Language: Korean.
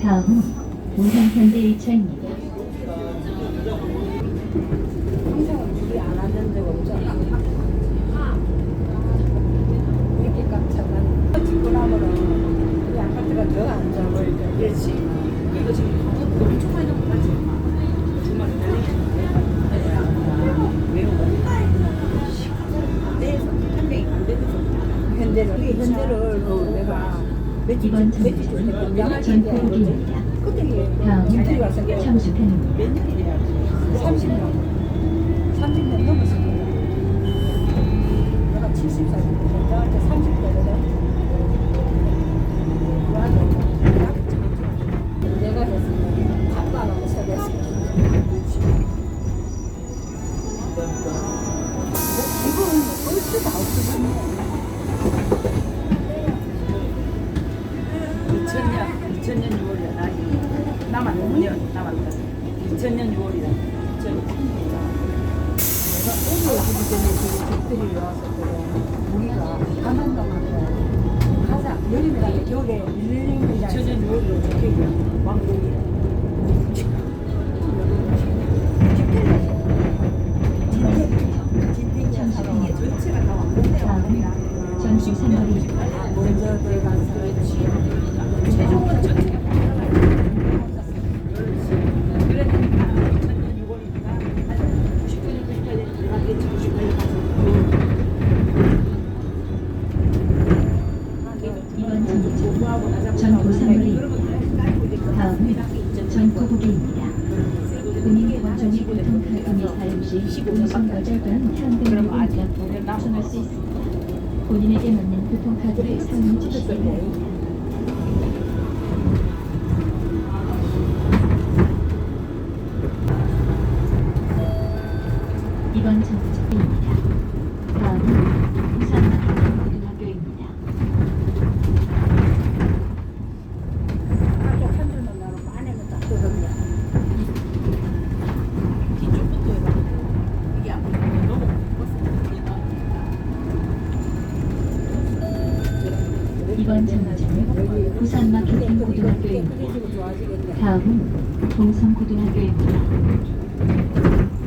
다음은 우선현대 1차입니다. 항상 우리 안 하는 적 없잖아. 이렇게 깜짝 나는 짓고 나면은 우리 아파트가 더안 좋아 보이죠. 그렇지. 이거 지금 엄청 많이 나온 거 같지? 주말에 외우고. 내에서 한 명이 안 되는 좀. 현대를 현대를 그 내가 이번 전- 며칠 전에 참석은 연락할 때 전국입니다. 그때 김들이 와서 다음은 참수편입니다. 몇 년이래야지. 30년 30년 넘었어. 2000년, 2000년 6월이야. 나 이거 남았다. 5년 남았다. 2000년 6월이다. 2000년. 내가 오늘 하기 전에 그 집들이 그래. 우리가 가만 가만 가자. 여름에 가면 겨울에 밀림이랑 2000년 6월이로 적혀있냐. 왕복이야. 왕복이야. 먼저 들어간 최종은 전체가 다 2000년 6월이니까 99년, 98년 들어갔겠지. 98년 가서. 이번 참석은 전구 삼거리입니다. 다음은 전구국입니다. 본인 권총이 교통카드 및 사용 시 운송 거절반 현금으로 공짜 신청할 수 있습니다. 본인에게 맞는 교통카드를 사용해 주시기 바랍니다. 이번 정책입니다. 다음은 부산 마케팅 고등학교입니다. 한쪽 한 줄만 나놓고 안에는 딱 들어갑니다. 뒤쪽부터 해봐. 이게 안 보이면 너무 이번 정책은 부산 마케팅 고등학교입니다. 다음은 동성고등학교입니다.